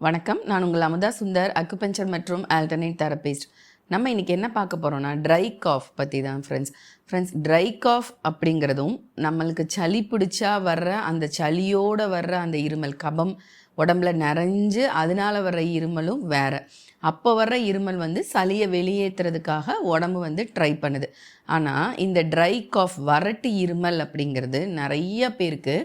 வணக்கம். நான் உங்கள் அமுதா சுந்தர் அக்குபஞ்சர் மற்றும் ஆல்டர்னேட் தெரபிஸ்ட் நம்ம இன்னைக்கு என்ன பார்க்க போகிறோம்னா ட்ரை காஃப் பற்றி தான் ஃப்ரெண்ட்ஸ் ஃப்ரெண்ட்ஸ் ட்ரை காஃப் அப்படிங்கிறதும் நம்மளுக்கு சளி பிடிச்சா வர்ற அந்த சளியோடு வர்ற அந்த இருமல் கபம் உடம்புல நிறைஞ்சு அதனால வர்ற இருமலும் வேறு. அப்போ வர்ற இருமல் வந்து சளியை வெளியேற்றுறதுக்காக உடம்பு வந்து ட்ரை பண்ணுது. ஆனால் இந்த ட்ரை காஃப் வரட்டு இருமல் அப்படிங்கிறது நிறைய பேருக்கு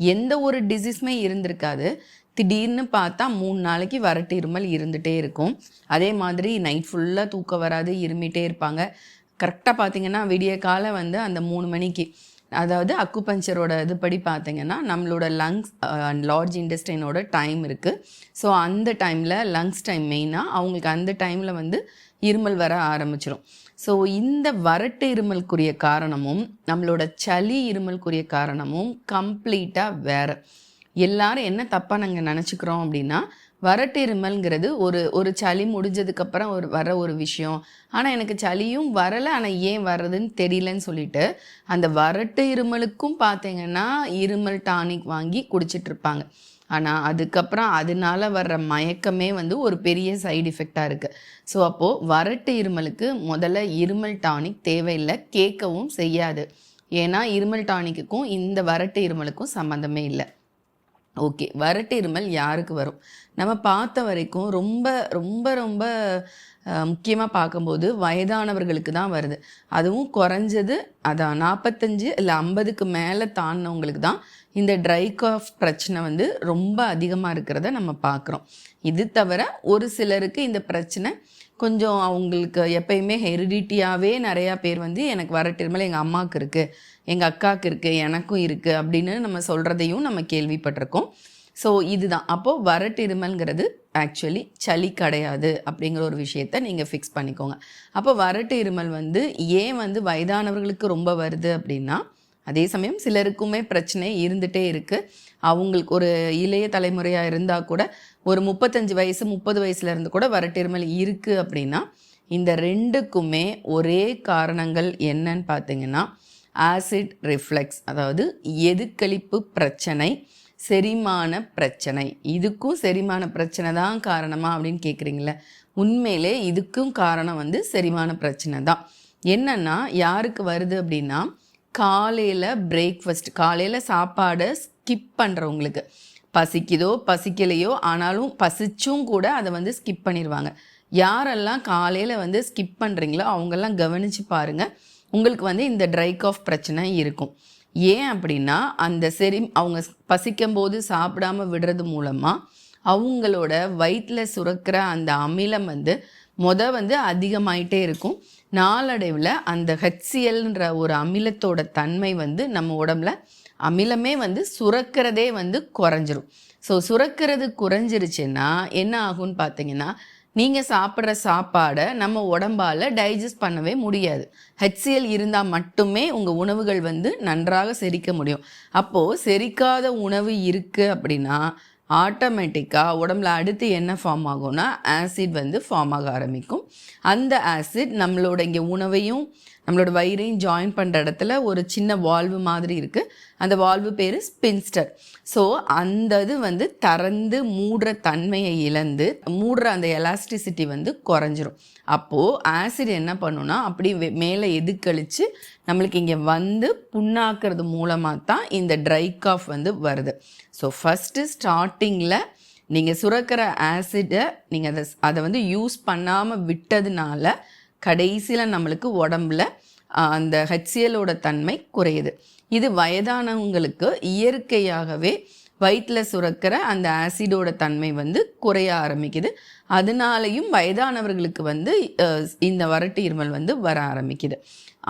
எந்த ஒரு டிசீஸுமே இருந்திருக்காது. திடீர்னு பார்த்தா மூணு நாளைக்கு வறட்டு இருமல் இருந்துகிட்டே இருக்கும். அதே மாதிரி நைட் ஃபுல்லாக தூக்கம் வராது இருமிட்டே இருப்பாங்க. கரெக்டாக பார்த்தீங்கன்னா விடிய காலை வந்து அந்த மூணு மணிக்கு அதாவது அக்குபஞ்சரோட இதுபடி பார்த்தீங்கன்னா நம்மளோட லங்ஸ் அண்ட் லார்ஜ் இண்டஸ்ட்ரைனோட டைம் இருக்குது ஸோ அந்த டைமில் லங்ஸ் டைம் மெயினாக அவங்களுக்கு அந்த டைமில் வந்து இருமல் வர ஆரம்பிச்சிடும் ஸோ இந்த வறட்டு இருமலுக்குரிய காரணமும் நம்மளோட சளி இருமலுக்குரிய காரணமும் கம்ப்ளீட்டாக வேறு. எல்லாரும் என்ன தப்பாக நாங்கள் நினச்சிக்கிறோம் அப்படின்னா வறட்டு இருமல்ங்கிறது ஒரு ஒரு சளி முடிஞ்சதுக்கப்புறம் ஒரு வர ஒரு விஷயம். ஆனால் எனக்கு சளியும் வரலை ஆனால் ஏன் வர்றதுன்னு தெரியலன்னு சொல்லிட்டு அந்த வறட்டு இருமலுக்கும் பார்த்தீங்கன்னா இருமல் டானிக் வாங்கி குடிச்சிட்ருப்பாங்க. ஆனால் அதுக்கப்புறம் அதனால வர்ற மயக்கமே வந்து ஒரு பெரிய சைடு எஃபெக்டாக இருக்குது ஸோ அப்போது வறட்டு இருமலுக்கு முதல்ல இருமல் டானிக் தேவையில்லை கேட்கவும் செய்யாது. ஏன்னா இருமல் டானிக்குக்கும் இந்த வறட்டு இருமலுக்கும் சம்மந்தமே இல்லை. ஓகே வறட்டு இருமல் யாருக்கு வரும்? நம்ம பார்த்த வரைக்கும் ரொம்ப ரொம்ப ரொம்ப முக்கியமாக பார்க்கும்போது வயதானவர்களுக்கு தான் வருது. அதுவும் குறைஞ்சது அதான் நாற்பத்தஞ்சு இல்லை ஐம்பதுக்கு மேலே தாண்டினவங்களுக்கு தான் இந்த ட்ரை காஃப் பிரச்சனை வந்து ரொம்ப அதிகமாக இருக்கிறத நம்ம பார்க்குறோம். இது தவிர ஒரு சிலருக்கு இந்த பிரச்சனை கொஞ்சம் அவங்களுக்கு எப்பயுமே ஹெரிடிட்டியாகவே நிறையா பேர் வந்து எனக்கு வர இருமல் எங்கள் அம்மாவுக்கு இருக்குது எங்கள் அக்காவுக்கு இருக்குது எனக்கும் இருக்குது அப்படின்னு நம்ம சொல்கிறதையும் நம்ம கேள்விப்பட்டிருக்கோம். ஸோ இதுதான். அப்போது வரட்டிருமல்ங்கிறது ஆக்சுவலி சளி கிடையாது அப்படிங்கிற ஒரு விஷயத்த நீங்கள் ஃபிக்ஸ் பண்ணிக்கோங்க. அப்போ வரட்டு இருமல் வந்து ஏன் வந்து வயதானவர்களுக்கு ரொம்ப வருது அப்படின்னா அதே சமயம் சிலருக்குமே பிரச்சனை இருந்துகிட்டே இருக்குது அவங்களுக்கு ஒரு இளைய தலைமுறையாக இருந்தால் கூட ஒரு முப்பத்தஞ்சு வயசு முப்பது வயசுல இருந்து கூட வரட்டிருமல் இருமல் இருக்குது அப்படின்னா இந்த ரெண்டுக்குமே ஒரே காரணங்கள் என்னன்னு பார்த்தீங்கன்னா ஆசிட் ரிஃப்ளெக்ஸ் அதாவது எதுக்களிப்பு பிரச்சனை செரிமான பிரச்சனை. இதுக்கும் செரிமான பிரச்சனை தான் காரணமா அப்படின்னு கேட்குறீங்களே உண்மையிலே இதுக்கும் காரணம் வந்து செரிமான பிரச்சனை தான். என்னன்னா யாருக்கு வருது அப்படின்னா காலையில் பிரேக்ஃபாஸ்ட் காலையில் சாப்பாடை ஸ்கிப் பண்ணுறவங்களுக்கு பசிக்குதோ பசிக்கலையோ ஆனாலும் பசிச்சும் கூட அதை வந்து ஸ்கிப் பண்ணிடுவாங்க யாரெல்லாம் காலையில் வந்து ஸ்கிப் பண்ணுறீங்களோ அவங்கெல்லாம் கவனித்து பாருங்கள் உங்களுக்கு வந்து இந்த ட்ரை காஃப் பிரச்சனை இருக்கும். ஏன் அப்படின்னா அந்த செரி அவங்க பசிக்கும் போது சாப்பிடாம விடுறது மூலமாக அவங்களோட வயிற்றில் சுரக்கிற அந்த அமிலம் வந்து மொத வந்து அதிகமாயிட்டே இருக்கும். நாளடைவில் அந்த ஹெச்சிஎல்ன்ற ஒரு அமிலத்தோட தன்மை வந்து நம்ம உடம்புல அமிலமே வந்து சுரக்கிறதே வந்து குறைஞ்சிரும். ஸோ சுரக்கிறது குறைஞ்சிருச்சுன்னா என்ன ஆகும்னு பார்த்தீங்கன்னா நீங்கள் சாப்பிட்ற சாப்பாடை நம்ம உடம்பால் டைஜஸ்ட் பண்ணவே முடியாது. ஹெச்சிஎல் இருந்தால் மட்டுமே உங்கள் உணவுகள் வந்து நன்றாக செரிக்க முடியும். அப்போது செரிக்காத உணவு இருக்குது அப்படின்னா ஆட்டோமேட்டிக்காக உடம்புல அடுத்து என்ன ஃபார்ம் ஆகும்னா ஆசிட் வந்து ஃபார்ம் ஆக ஆரம்பிக்கும். அந்த ஆசிட் நம்மளோட இங்கே உணவையும் நம்மளோட வயிறையும் ஜாயின் பண்ணுற இடத்துல ஒரு சின்ன வால்வு மாதிரி இருக்குது அந்த வால்வு பேர் ஸ்பின்ஸ்டர் ஸோ அந்த இது வந்து திறந்து மூடுற தன்மையை இழந்து மூடுற அந்த எலாஸ்டிசிட்டி வந்து குறைஞ்சிரும். அப்போது ஆசிட் என்ன பண்ணுன்னா அப்படி மேலே எதுக்கழித்து நம்மளுக்கு இங்கே வந்து புண்ணாக்குறது மூலமாக தான் இந்த ட்ரை காஃப் வந்து வருது. ஸோ ஃபஸ்ட்டு ஸ்டார்டிங்கில் நீங்கள் சுரக்கிற ஆசிடை நீங்கள் அதை அதை வந்து யூஸ் பண்ணாமல் விட்டதுனால கடைசியில் நம்மளுக்கு உடம்புல அந்த ஹெச்சியலோட தன்மை குறையுது. இது வயதானவங்களுக்கு இயற்கையாகவே வயிற்றில் சுரக்கிற அந்த ஆசிடோட தன்மை வந்து குறைய ஆரம்பிக்குது. அதனாலையும் வயதானவர்களுக்கு வந்து இந்த வறட்டு இருமல் வந்து வர ஆரம்பிக்குது.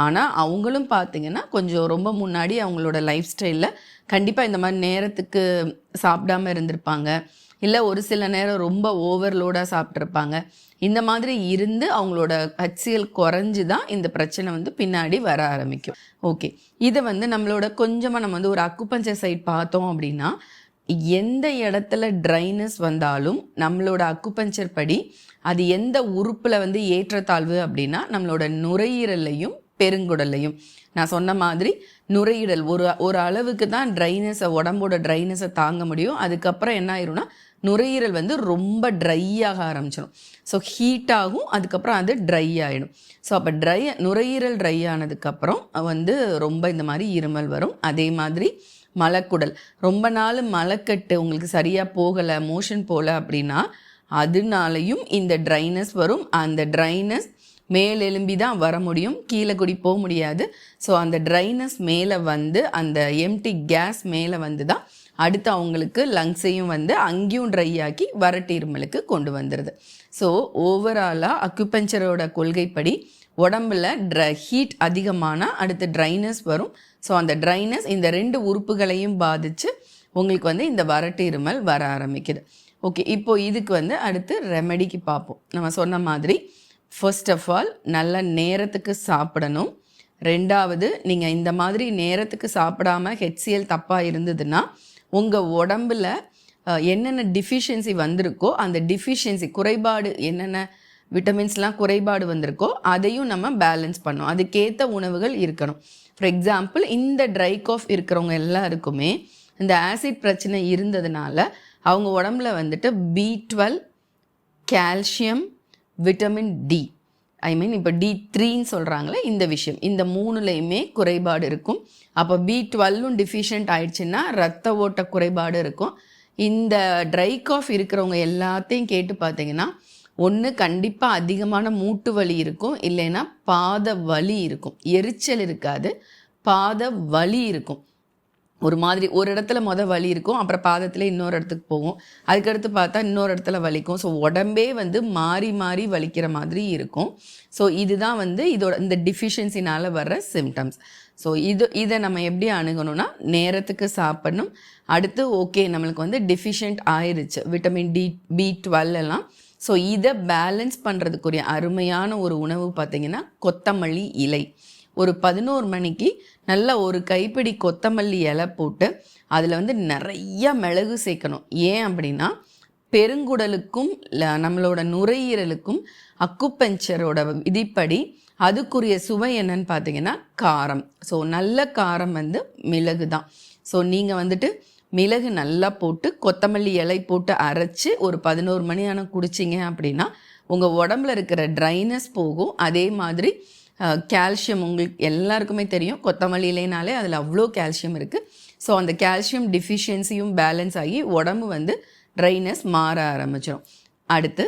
ஆனால் அவங்களும் பார்த்தீங்கன்னா கொஞ்சம் ரொம்ப முன்னாடி அவங்களோட லைஃப் ஸ்டைலில் கண்டிப்பாக இந்த மாதிரி நேரத்துக்கு சாப்பிடாம இருந்திருப்பாங்க. இல்லை ஒரு சில நேரம் ரொம்ப ஓவர்லோடாக சாப்பிட்ருப்பாங்க இந்த மாதிரி இருந்து அவங்களோட ஹச்சிஎல் குறைஞ்சி தான் இந்த பிரச்சனை வந்து பின்னாடி வர ஆரம்பிக்கும். ஓகே இதை வந்து நம்மளோட கொஞ்சமாக நம்ம வந்து ஒரு அக்குப்பஞ்சர் சைட் பார்த்தோம் அப்படின்னா எந்த இடத்துல ட்ரைனஸ் வந்தாலும் நம்மளோட அக்குப்பஞ்சர் படி அது எந்த உறுப்பில் வந்து ஏற்றத்தாழ்வு அப்படின்னா நம்மளோட நுரையீரல்லையும் பெருங்குடல்லையும் நான் சொன்ன மாதிரி நுரையீரல். ஒரு ஒரு அளவுக்கு தான் ட்ரைனஸை உடம்போட ட்ரைனஸை தாங்க முடியும். அதுக்கப்புறம் என்ன ஆயிரும்னா நுரையீரல் வந்து ரொம்ப ட்ரை ஆக ஆரம்பிச்சிடும் ஸோ ஹீட் ஆகும். அதுக்கப்புறம் அது ட்ரை ஆகிடும் ஸோ அப்போ ட்ரை நுரையீரல் ட்ரை ஆனதுக்கப்புறம் வந்து ரொம்ப இந்த மாதிரி இருமல் வரும். அதே மாதிரி மலக்குடல். ரொம்ப நாள் மலக்கட்டு உங்களுக்கு சரியாக போகலை மோஷன் போகலை அப்படின்னா அதனாலையும் இந்த ட்ரைனஸ் வரும். அந்த ட்ரைனஸ் மேலெலும்பி தான் வர முடியும் கீழே கூடி போக முடியாது. ஸோ அந்த ட்ரைனஸ் மேலே வந்து அந்த எம்டி கேஸ் மேலே வந்து தான் அடுத்து அவங்களுக்கு லங்ஸையும் வந்து அங்கேயும் ட்ரை ஆக்கி வறட்டு இருமலுக்கு கொண்டு வந்துடுது ஸோ ஓவராலாக அக்குபஞ்சரோட கொள்கைப்படி உடம்புல ட்ர ஹீட் அதிகமானால் அடுத்து ட்ரைனஸ் வரும். ஸோ அந்த ட்ரைனஸ் இந்த ரெண்டு உறுப்புகளையும் பாதித்து உங்களுக்கு வந்து இந்த வறட்டு இருமல் வர ஆரம்பிக்குது. ஓகே இப்போ இதுக்கு வந்து அடுத்து ரெமெடிக்கு பார்ப்போம். நம்ம சொன்ன மாதிரி ஃபர்ஸ்ட் ஆஃப் ஆல் நல்ல நேரத்துக்கு சாப்பிடணும். ரெண்டாவது நீங்கள் இந்த மாதிரி நேரத்துக்கு சாப்பிடாம ஹெச்சிஎல் தப்பாக இருந்ததுன்னா உங்கள் உடம்புல என்னென்ன டிஃபிஷியன்சி வந்திருக்கோ அந்த டிஃபிஷியன்சி குறைபாடு என்னென்ன விட்டமின்ஸ்லாம் குறைபாடு வந்திருக்கோ அதையும் நம்ம பேலன்ஸ் பண்ணணும். அதுக்கேற்ற உணவுகள் இருக்கணும். ஃபார் எக்ஸாம்பிள் இந்த ட்ரை காஃப் இருக்கிறவங்க எல்லாருக்குமே இந்த ஆசிட் பிரச்சனை இருந்ததுனால அவங்க உடம்புல வந்துட்டு B twelve calcium vitamin D I mean இப்போ டி த்ரீன்னு சொல்கிறாங்களே இந்த விஷயம். இந்த மூணுலேயுமே குறைபாடு இருக்கும். அப்போ பி டுவெல்லும் டிஃபிஷியன்ட் ஆயிடுச்சுன்னா ரத்த ஓட்ட குறைபாடு இருக்கும். இந்த ட்ரை காஃப் இருக்கிறவங்க எல்லாத்தையும் கேட்டு பார்த்தீங்கன்னா ஒன்று கண்டிப்பாக அதிகமான மூட்டு வலி இருக்கும். இல்லைன்னா பாத வலி இருக்கும். எரிச்சல் இருக்காது. பாத வலி இருக்கும். ஒரு மாதிரி ஒரு இடத்துல மொதல் வலி இருக்கும் அப்புறம் பாதத்தில் இன்னொரு இடத்துக்கு போகும் அதுக்கடுத்து பார்த்தா இன்னொரு இடத்துல வலிக்கும். ஸோ உடம்பே வந்து மாறி மாறி வலிக்கிற மாதிரி இருக்கும். ஸோ இதுதான் வந்து இதோட இந்த டிஃபிஷியன்சினால் வர்ற சிம்டம்ஸ் ஸோ இது இதை நம்ம எப்படி அணுகணும்னா நேரத்துக்கு சாப்பிடணும். அடுத்து ஓகே நம்மளுக்கு வந்து டிஃபிஷியன்ட் ஆயிருச்சு. விட்டமின் டி பி டுவெல் எல்லாம். ஸோ இதை பேலன்ஸ் பண்ணுறதுக்குரிய அருமையான ஒரு உணவு பார்த்தீங்கன்னா கொத்தமல்லி இலை. ஒரு பதினோரு மணிக்கு நல்ல ஒரு கைப்பிடி கொத்தமல்லி இலை போட்டு அதில் வந்து நிறைய மிளகு சேர்க்கணும். ஏன் அப்படின்னா பெருங்குடலுக்கும் நம்மளோட நுரையீரலுக்கும் அக்குப்பஞ்சரோட விதிப்படி அதுக்குரிய சுவை என்னன்னு பார்த்தீங்கன்னா காரம். ஸோ நல்ல காரம் வந்து மிளகு தான். ஸோ நீங்கள் வந்துட்டு மிளகு நல்லா போட்டு கொத்தமல்லி இலை போட்டு அரைச்சி ஒரு பதினோரு மணி ஆனால் குடிச்சிங்க அப்படின்னா உங்கள் உடம்புல இருக்கிற ட்ரைனஸ் போகும். அதே மாதிரி கால்சியம் உங்களுக்கு எல்லாருக்குமே தெரியும். கொத்தமல்லியிலேனாலே அதில் அவ்வளோ கால்சியம் இருக்குது ஸோ அந்த கால்சியம் டிஃபிஷியன்சியும் பேலன்ஸ் ஆகி உடம்பு வந்து ட்ரைனஸ் மாற ஆரம்பிச்சிடும் அடுத்து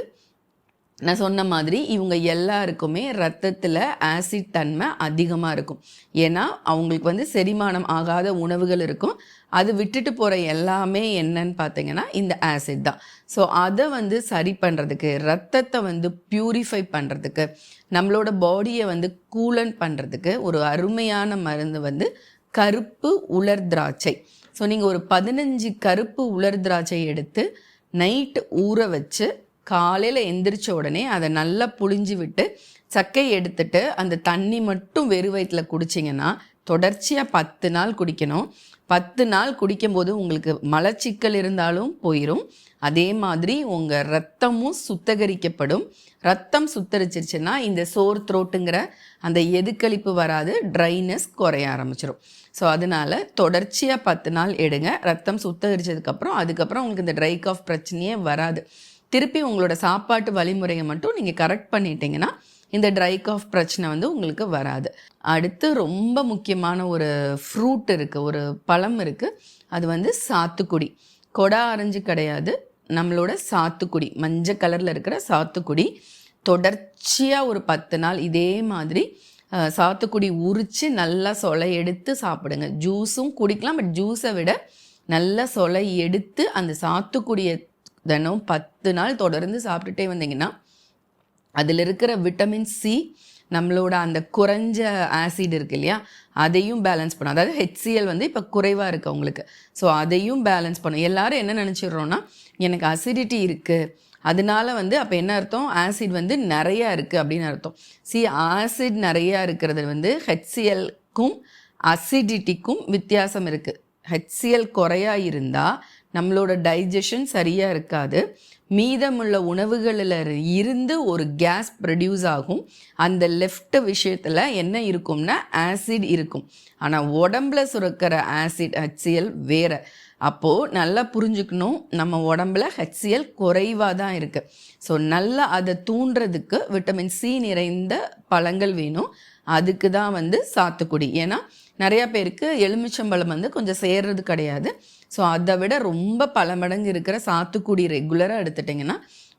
நான் சொன்ன மாதிரி இவங்க எல்லாருக்குமே ரத்தத்தில் ஆசிட் தன்மை அதிகமாக இருக்கும். ஏன்னா அவங்களுக்கு வந்து செரிமானம் ஆகாத உணவுகள் இருக்கும். அது விட்டுட்டு போகிற எல்லாமே என்னன்னு பார்த்தீங்கன்னா இந்த ஆசிட் தான். ஸோ அதை வந்து சரி பண்ணுறதுக்கு ரத்தத்தை வந்து பியூரிஃபை பண்ணுறதுக்கு நம்மளோட பாடியை வந்து கூலன் பண்ணுறதுக்கு ஒரு அருமையான மருந்து வந்து கருப்பு உலர் திராட்சை. ஸோ நீங்கள் ஒரு பதினஞ்சு கருப்பு உலர் திராட்சை எடுத்து நைட்டு ஊற வச்சு காலையில் எந்திரிச்ச உடனே அதை நல்லா புழிஞ்சு விட்டு சக்கையை எடுத்துட்டு அந்த தண்ணி மட்டும் வெறு வயிற்றுல குடிச்சிங்கன்னா தொடர்ச்சியாக பத்து நாள் குடிக்கணும். பத்து நாள் குடிக்கும்போது உங்களுக்கு மலச்சிக்கல் இருந்தாலும் போயிடும் அதே மாதிரி உங்கள் ரத்தமும் சுத்தகரிக்கப்படும். ரத்தம் சுத்தரிச்சிருச்சுன்னா இந்த சோர் த்ரோட்டுங்கிற அந்த எதுக்களிப்பு வராது ட்ரைனஸ் குறைய ஆரம்பிச்சிடும் ஸோ அதனால தொடர்ச்சியாக பத்து நாள் எடுங்க. ரத்தம் சுத்தகரிச்சதுக்கப்புறம் அதுக்கப்புறம் உங்களுக்கு இந்த ட்ரை காஃப் பிரச்சனையே வராது. திருப்பி உங்களோட சாப்பாட்டு வழிமுறையை மட்டும் நீங்கள் கரெக்ட் பண்ணிட்டீங்கன்னா இந்த ட்ரை காஃப் பிரச்சனை வந்து உங்களுக்கு வராது. அடுத்து ரொம்ப முக்கியமான ஒரு ஃப்ரூட் இருக்குது ஒரு பழம் இருக்குது அது வந்து சாத்துக்குடி. கொடா ஆரஞ்சு கிடையாது. நம்மளோட சாத்துக்குடி மஞ்சள் கலரில் இருக்கிற சாத்துக்குடி. தொடர்ச்சியாக ஒரு பத்து நாள் இதே மாதிரி சாத்துக்குடி உரித்து நல்லா சொலை எடுத்து சாப்பிடுங்க. ஜூஸும் குடிக்கலாம் பட் ஜூஸை விட நல்லா சொலை எடுத்து அந்த சாத்துக்குடியை தினம் பத்து நாள் தொடர்ந்து சாப்பிட்டுட்டே வந்தீங்கன்னா அதில் இருக்கிற விட்டமின் சி நம்மளோட அந்த குறைஞ்ச ஆசிட் இருக்கு இல்லையா அதையும் பேலன்ஸ் பண்ணும். அதாவது ஹெச்சிஎல் வந்து இப்போ குறைவாக இருக்குது அவங்களுக்கு. ஸோ அதையும் பேலன்ஸ் பண்ணும். எல்லாரும் என்ன நினச்சிடுறோன்னா எனக்கு அசிடிட்டி இருக்குது அதனால வந்து அப்போ என்ன அர்த்தம்? ஆசிட் வந்து நிறையா இருக்குது அப்படின்னு அர்த்தம். சி ஆசிட் நிறையா இருக்கிறது வந்து ஹெச்சிஎல்க்கும் அசிடிட்டிக்கும் வித்தியாசம் இருக்குது ஹெச்சிஎல் குறையா இருந்தால் நம்மளோட டைஜஷன் சரியாக இருக்காது. மீதமுள்ள உணவுகளில் இருந்து ஒரு கேஸ் ப்ரொடியூஸ் ஆகும். அந்த லெஃப்ட் விஷயத்தில் என்ன இருக்கும்னா ஆசிட் இருக்கும். ஆனால் உடம்புல சுரக்கிற ஆசிட் ஹச்சிஎல் வேறு. அப்போது நல்லா புரிஞ்சுக்கணும். நம்ம உடம்புல ஹச்சிஎல் குறைவாக தான் இருக்குது ஸோ நல்லா அதை தூண்டுறதுக்கு விட்டமின் சி நிறைந்த பழங்கள் வேணும். அதுக்கு தான் வந்து சாத்துக்குடி. ஏன்னா நிறையா பேருக்கு எலுமிச்சம்பழம் வந்து கொஞ்சம் சேர்றது கிடையாது. ஸோ அதை விட ரொம்ப பல மடங்கு இருக்கிற சாத்துக்குடி ரெகுலராக எடுத்துட்டிங்கன்னா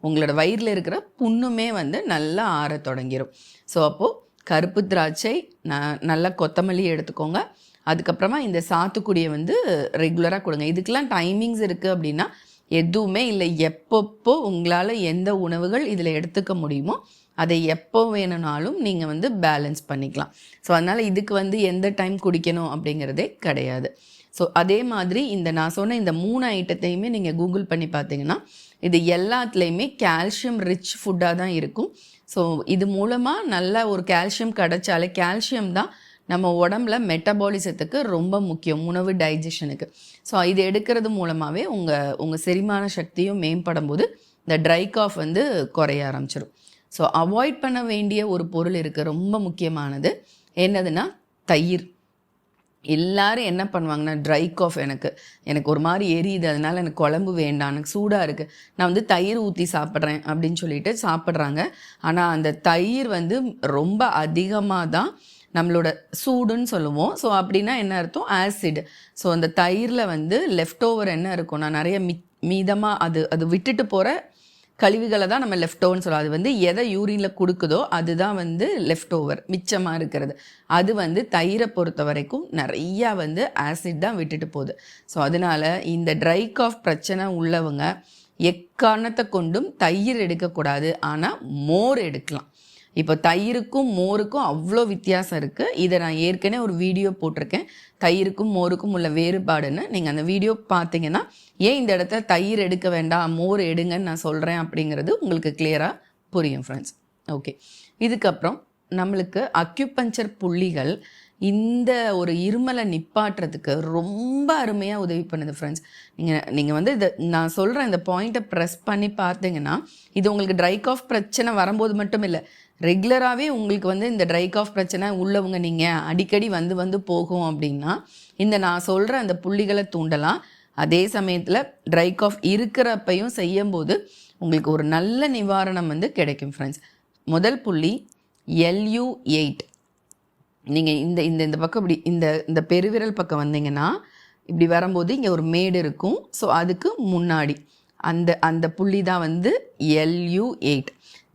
உங்களோட வயிறில் இருக்கிற புண்ணுமே வந்து நல்லா ஆற தொடங்கிடும் ஸோ அப்போது கருப்பு திராட்சை ந நல்லா கொத்தமல்லி எடுத்துக்கோங்க. அதுக்கப்புறமா இந்த சாத்துக்குடியை வந்து ரெகுலராக கொடுங்க. இதுக்கெலாம் டைமிங்ஸ் இருக்குது அப்படின்னா எதுவுமே இல்லை. எப்பப்போ உங்களால் எந்த உணவுகள் இதில் எடுத்துக்க முடியுமோ அதை எப்போ வேணும்னாலும் நீங்கள் வந்து பேலன்ஸ் பண்ணிக்கலாம். ஸோ அதனால் இதுக்கு வந்து எந்த டைம் குடிக்கணும் அப்படிங்கிறதே கிடையாது. ஸோ அதே மாதிரி இந்த நான் சொன்ன இந்த மூணு ஐட்டத்தையுமே நீங்கள் கூகுள் பண்ணி பார்த்தீங்கன்னா இது எல்லாத்துலேயுமே கால்சியம் ரிச் ஃபுட்டாக தான் இருக்கும். ஸோ இது மூலமாக நல்ல ஒரு கால்சியம் கிடைச்சாலே கால்சியம் தான் நம்ம உடம்புல மெட்டபாலிசத்துக்கு ரொம்ப முக்கியம் உணவு டைஜஷனுக்கு ஸோ இது எடுக்கிறது மூலமாகவே உங்கள் உங்கள் செரிமான சக்தியும் மேம்படும் போது இந்த ட்ரை காஃப் வந்து குறைய ஆரம்பிச்சிடும் ஸோ அவாய்ட் பண்ண வேண்டிய ஒரு பொருள் இருக்குது ரொம்ப முக்கியமானது. என்னதுன்னா தயிர். எல்லாரும் என்ன பண்ணுவாங்கன்னா ட்ரை காஃப் எனக்கு. எனக்கு ஒரு மாதிரி எரியுது அதனால எனக்கு குழம்பு வேண்டாம் எனக்கு சூடாக இருக்குது நான் வந்து தயிர் ஊற்றி சாப்பிட்றேன் அப்படின்னு சொல்லிட்டு சாப்பிட்றாங்க. ஆனால் அந்த தயிர் வந்து ரொம்ப அதிகமாக தான் நம்மளோட சூடுன்னு சொல்லுவோம். ஸோ அப்படின்னா என்ன அர்த்தம்? ஆசிட் ஸோ அந்த தயிரில் வந்து லெஃப்ட் ஓவர் என்ன இருக்கும்னா நிறைய மி மீதமாக அது அது விட்டுட்டு போகிற கழிவுகளை தான் நம்ம லெஃப்ட் ஓவர்னு சொல்லுவோம் அது வந்து எதை யூரினில் கொடுக்குதோ அதுதான் வந்து லெஃப்ட் ஓவர் மிச்சமாக இருக்கிறது. அது வந்து தயிரை பொறுத்த வரைக்கும் நிறையா வந்து ஆசிட் தான் விட்டுட்டு போகுது. ஸோ அதனால் இந்த ட்ரை காஃப் பிரச்சனை உள்ளவங்க எக்காரணத்தை கொண்டும் தயிர் எடுக்கக்கூடாது. ஆனால் மோர் எடுக்கலாம். இப்போ தயிருக்கும் மோருக்கும் அவ்வளோ வித்தியாசம் இருக்குது இதை நான் ஏற்கனவே ஒரு வீடியோ போட்டிருக்கேன். தயிருக்கும் மோருக்கும் உள்ள வேறுபாடுன்னு. நீங்கள் அந்த வீடியோ பார்த்தீங்கன்னா ஏன் இந்த இடத்துல தயிர் எடுக்க வேண்டாம் மோர் எடுங்கன்னு நான் சொல்கிறேன் அப்படிங்கிறது உங்களுக்கு கிளியராக புரியும் ஃப்ரெண்ட்ஸ் ஓகே இதுக்கப்புறம் நம்மளுக்கு அக்யூபஞ்சர் புள்ளிகள் இந்த ஒரு இருமலை நிப்பாட்டுறதுக்கு ரொம்ப அருமையாக உதவி பண்ணுது ஃப்ரெண்ட்ஸ் நீங்கள் நீங்கள் வந்து இதை நான் சொல்கிறேன் இந்த பாயிண்ட்டை ப்ரெஸ் பண்ணி பார்த்தீங்கன்னா இது உங்களுக்கு ட்ரை காஃப் பிரச்சனை வரும்போது மட்டும் இல்லை ரெகுலராகவே உங்களுக்கு வந்து இந்த ட்ரை காஃப் பிரச்சனை உள்ளவங்க நீங்கள் அடிக்கடி வந்து வந்து போகும் அப்படின்னா இந்த நான் சொல்கிற அந்த புள்ளிகளை தூண்டலாம். அதே சமயத்தில் ட்ரை காஃப் இருக்கிறப்பையும் செய்யும்போது உங்களுக்கு ஒரு நல்ல நிவாரணம் வந்து கிடைக்கும் ஃப்ரெண்ட்ஸ் முதல் புள்ளி எல்யூ எயிட் நீங்கள் இந்த இந்த இந்த பக்கம் இப்படி இந்த இந்த பெருவிரல் பக்கம் வந்தீங்கன்னா இப்படி வரும்போது இங்கே ஒரு மேடு இருக்கும். ஸோ அதுக்கு முன்னாடி அந்த அந்த புள்ளி தான் வந்து எல்யூ எயிட்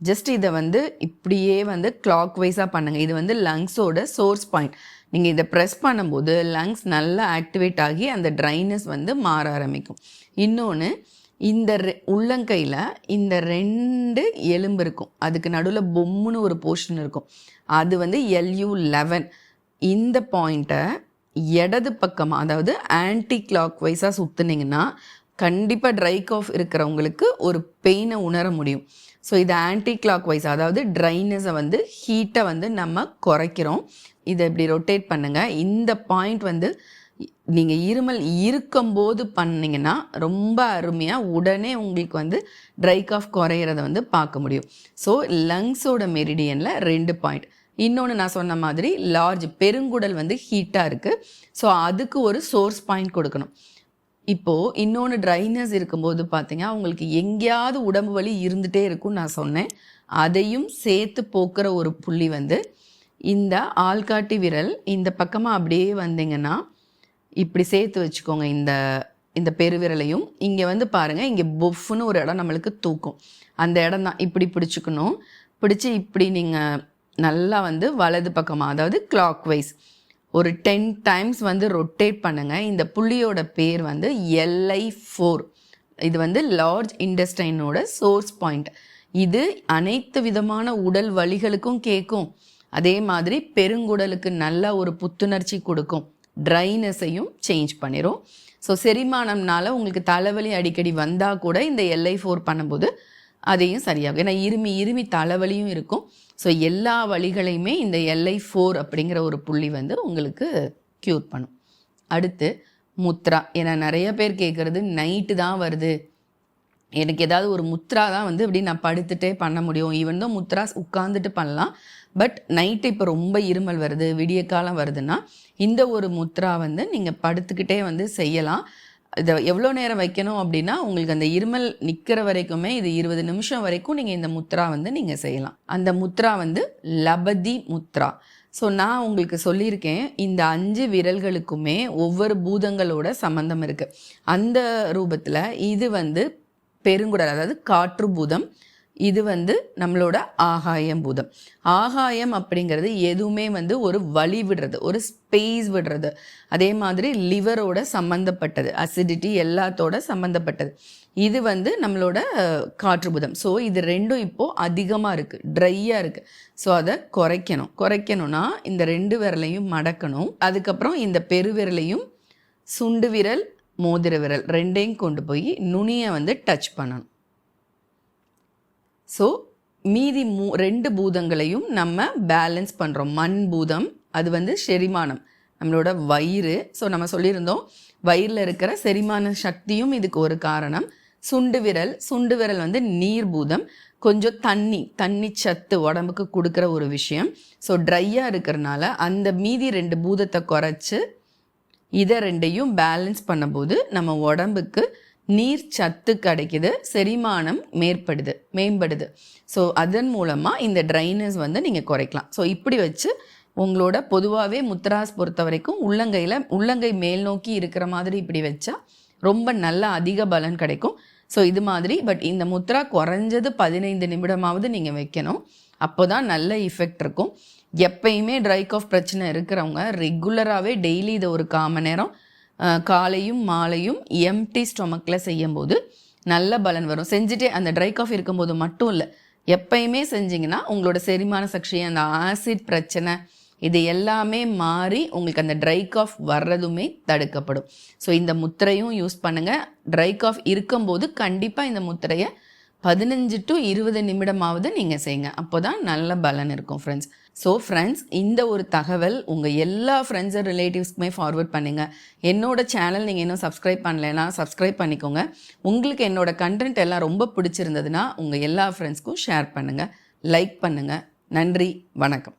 ஜஸ்ட் இதை வந்து இப்படியே வந்து கிளாக் வைஸாக பண்ணுங்கள் இது வந்து லங்ஸோட சோர்ஸ் பாயிண்ட் நீங்கள் இதை ப்ரெஸ் பண்ணும்போது லங்ஸ் நல்லா ஆக்டிவேட் ஆகி அந்த ட்ரைனஸ் வந்து மாற ஆரம்பிக்கும். இன்னொன்று இந்த ரெ உள்ளங்கையில் இந்த ரெண்டு எலும்பு இருக்கும். அதுக்கு நடுவில் பொம்முன்னு ஒரு போர்ஷன் இருக்கும். அது வந்து எல்யூ லெவன் இந்த பாயிண்ட்டை இடது பக்கமாக அதாவது ஆன்டி கிளாக் வைஸாக சுற்றுனீங்கன்னா கண்டிப்பாக ட்ரை காஃப் இருக்கிறவங்களுக்கு ஒரு பெயினை உணர முடியும். ஸோ இது ஆன்டி கிளாக் வைஸ் அதாவது ட்ரைனஸை வந்து ஹீட்டை வந்து நம்ம குறைக்கிறோம். இதை இப்படி ரொட்டேட் பண்ணுங்கள் இந்த பாயிண்ட் வந்து நீங்கள் இருமல் இருக்கும்போது பண்ணிங்கன்னா ரொம்ப அருமையாக உடனே உங்களுக்கு வந்து ட்ரை காஃப் குறையிறத வந்து பார்க்க முடியும். ஸோ லங்ஸோட மெரிடியனில் ரெண்டு பாயிண்ட் இன்னொன்று நான் சொன்ன மாதிரி லார்ஜ் பெருங்குடல் வந்து ஹீட்டாக இருக்குது ஸோ அதுக்கு ஒரு சோர்ஸ் பாயிண்ட் கொடுக்கணும். இப்போது இன்னொன்று ட்ரைனஸ் இருக்கும்போது பார்த்தீங்க அவங்களுக்கு எங்கேயாவது உடம்பு வலி இருந்துகிட்டே இருக்கும்னு நான் சொன்னேன். அதையும் சேர்த்து போக்குற ஒரு புள்ளி வந்து இந்த ஆள்காட்டி விரல் இந்த பக்கமாக அப்படியே வந்தீங்கன்னா இப்படி சேர்த்து வச்சுக்கோங்க இந்த இந்த பெருவிரலையும். இங்கே வந்து பாருங்கள் இங்கே பொஃப்னு ஒரு இடம் நம்மளுக்கு தூக்கும். அந்த இடம் தான். இப்படி பிடிச்சிக்கணும். பிடிச்சி இப்படி நீங்கள் நல்லா வந்து வலது பக்கமாக அதாவது கிளாக் வைஸ் ஒரு டென் டைம்ஸ் வந்து ரொட்டேட் பண்ணுங்கள் இந்த புள்ளியோட பேர் வந்து எல்ஐ ஃபோர் இது வந்து லார்ஜ் இண்டஸ்டைனோட சோர்ஸ் பாயிண்ட் இது அனைத்து விதமான உடல் வலிகளுக்கும் கேட்கும். அதே மாதிரி பெருங்குடலுக்கு நல்ல ஒரு புத்துணர்ச்சி கொடுக்கும். ட்ரைனஸையும் சேஞ்ச் பண்ணிடும் ஸோ செரிமானம்னால உங்களுக்கு தலைவலி அடிக்கடி வந்தால் கூட இந்த எல்ஐ ஃபோர் பண்ணும்போது அதையும் சரியாகும். ஏன்னா இருமி இருமி தலைவலியும் இருக்கும். ஸோ எல்லா வழிகளையுமே இந்த எல்ஐ ஃபோர் அப்படிங்கிற ஒரு புள்ளி வந்து உங்களுக்கு க்யூர் பண்ணும். அடுத்து முத்ரா. ஏன்னா நிறைய பேர் கேட்குறது நைட்டு தான் வருது. எனக்கு ஏதாவது ஒரு முத்ரா தான் வந்து இப்படி நான் படுத்துட்டே பண்ண முடியும். ஈவன் தான் முத்ரா உட்காந்துட்டு பண்ணலாம். பட் நைட்டு இப்போ ரொம்ப இருமல் வருது விடிய காலம் வருதுன்னா இந்த ஒரு முத்ரா வந்து நீங்கள் படுத்துக்கிட்டே வந்து செய்யலாம். இதை எவ்வளோ நேரம் வைக்கணும் அப்படின்னா உங்களுக்கு அந்த இருமல் நிற்கிற வரைக்குமே இது இருபது நிமிஷம் வரைக்கும் நீங்கள் இந்த முத்ரா வந்து நீங்கள் செய்யலாம். அந்த முத்ரா வந்து லபதி முத்ரா. ஸோ நான் உங்களுக்கு சொல்லியிருக்கேன் இந்த அஞ்சு விரல்களுக்குமே ஒவ்வொரு பூதங்களோட சம்மந்தம் இருக்குது அந்த ரூபத்தில் இது வந்து பெருங்குடல் அதாவது காற்று பூதம் இது வந்து நம்மளோட ஆகாயம் பூதம். ஆகாயம் அப்படிங்கிறது எதுவுமே வந்து ஒரு வழி விடுறது ஒரு ஸ்பேஸ் விடுறது. அதே மாதிரி லிவரோட சம்மந்தப்பட்டது அசிடிட்டி எல்லாத்தோட சம்மந்தப்பட்டது இது வந்து நம்மளோட காற்று பூதம். ஸோ இது ரெண்டும் இப்போது அதிகமாக இருக்குது ட்ரையாக இருக்குது ஸோ அதை குறைக்கணும். குறைக்கணும்னா இந்த ரெண்டு விரலையும் மடக்கணும். அதுக்கப்புறம் இந்த பெருவிரலையும் சுண்டு விரல் மோதிர விரல் ரெண்டையும் கொண்டு போய் நுனியை வந்து டச் பண்ணணும். ஸோ மீதி மூ ரெண்டு பூதங்களையும் நம்ம பேலன்ஸ் பண்ணுறோம் மண் பூதம் அது வந்து செரிமானம். நம்மளோட வயிறு ஸோ நம்ம சொல்லியிருந்தோம் வயிறில் இருக்கிற செரிமான சக்தியும் இதுக்கு ஒரு காரணம். சுண்டு விரல் சுண்டு விரல் வந்து நீர் பூதம். கொஞ்சம் தண்ணி தண்ணி சத்து உடம்புக்கு கொடுக்குற ஒரு விஷயம். ஸோ ட்ரையாக இருக்கிறனால அந்த மீதி ரெண்டு பூதத்தை குறைச்சி இதை ரெண்டையும் பேலன்ஸ் பண்ணும்போது நம்ம உடம்புக்கு நீர் சத்து கிடைக்குது செரிமானம் மேற்படுது மேம்படுது. ஸோ அதன் மூலமாக இந்த ட்ரைனஸ் வந்து நீங்கள் குறைக்கலாம். ஸோ இப்படி வச்சு உங்களோட பொதுவாகவே முத்ராஸ் பொறுத்த வரைக்கும் உள்ளங்கையில் உள்ளங்கை மேல் நோக்கி இருக்கிற மாதிரி இப்படி வச்சா ரொம்ப நல்ல அதிக பலன் கிடைக்கும். ஸோ இது மாதிரி பட் இந்த முத்ரா குறைஞ்சது பதினைந்து நிமிடமாவது நீங்கள் வைக்கணும். அப்போ தான் நல்ல இஃபெக்ட் இருக்கும். எப்பயுமே ட்ரை காஃப் பிரச்சனை இருக்கிறவங்க ரெகுலராகவே டெய்லி இதை ஒரு காமன் நேரம் காலையும் மாலையும் எம்டி ஸ்டொமக்கில் செய்யும்போது நல்ல பலன் வரும். செஞ்சுட்டே அந்த ட்ரை காஃப் இருக்கும்போது மட்டும் இல்லை எப்பயுமே செஞ்சிங்கன்னா உங்களோட செரிமான சக்தி அந்த ஆசிட் பிரச்சனை இது எல்லாமே மாறி உங்களுக்கு அந்த ட்ரை காஃப் வர்றதுமே தடுக்கப்படும். ஸோ இந்த முத்திரையும் யூஸ் பண்ணுங்கள் ட்ரை காஃப் இருக்கும்போது கண்டிப்பாக இந்த முத்திரையை பதினஞ்சு டு இருபது நிமிடமாவது நீங்கள் செய்யுங்க. அப்போ தான் நல்ல பலன் இருக்கும் ஃப்ரெண்ட்ஸ் ஸோ ஃப்ரெண்ட்ஸ் இந்த ஒரு தகவல் உங்கள் எல்லா ஃப்ரெண்ட்ஸ் அண்ட் ரிலேட்டிவ்ஸ்க்குமே ஃபார்வர்ட் பண்ணுங்கள் என்னோட சேனல் நீங்கள் இன்னும் சப்ஸ்கிரைப் பண்ணலைன்னா சப்ஸ்கிரைப் பண்ணிக்கோங்க. உங்களுக்கு என்னோட கண்டென்ட் எல்லாம் ரொம்ப பிடிச்சிருந்ததுன்னா உங்கள் எல்லா ஃப்ரெண்ட்ஸ்க்கும் ஷேர் பண்ணுங்கள் லைக் பண்ணுங்கள் நன்றி. வணக்கம்.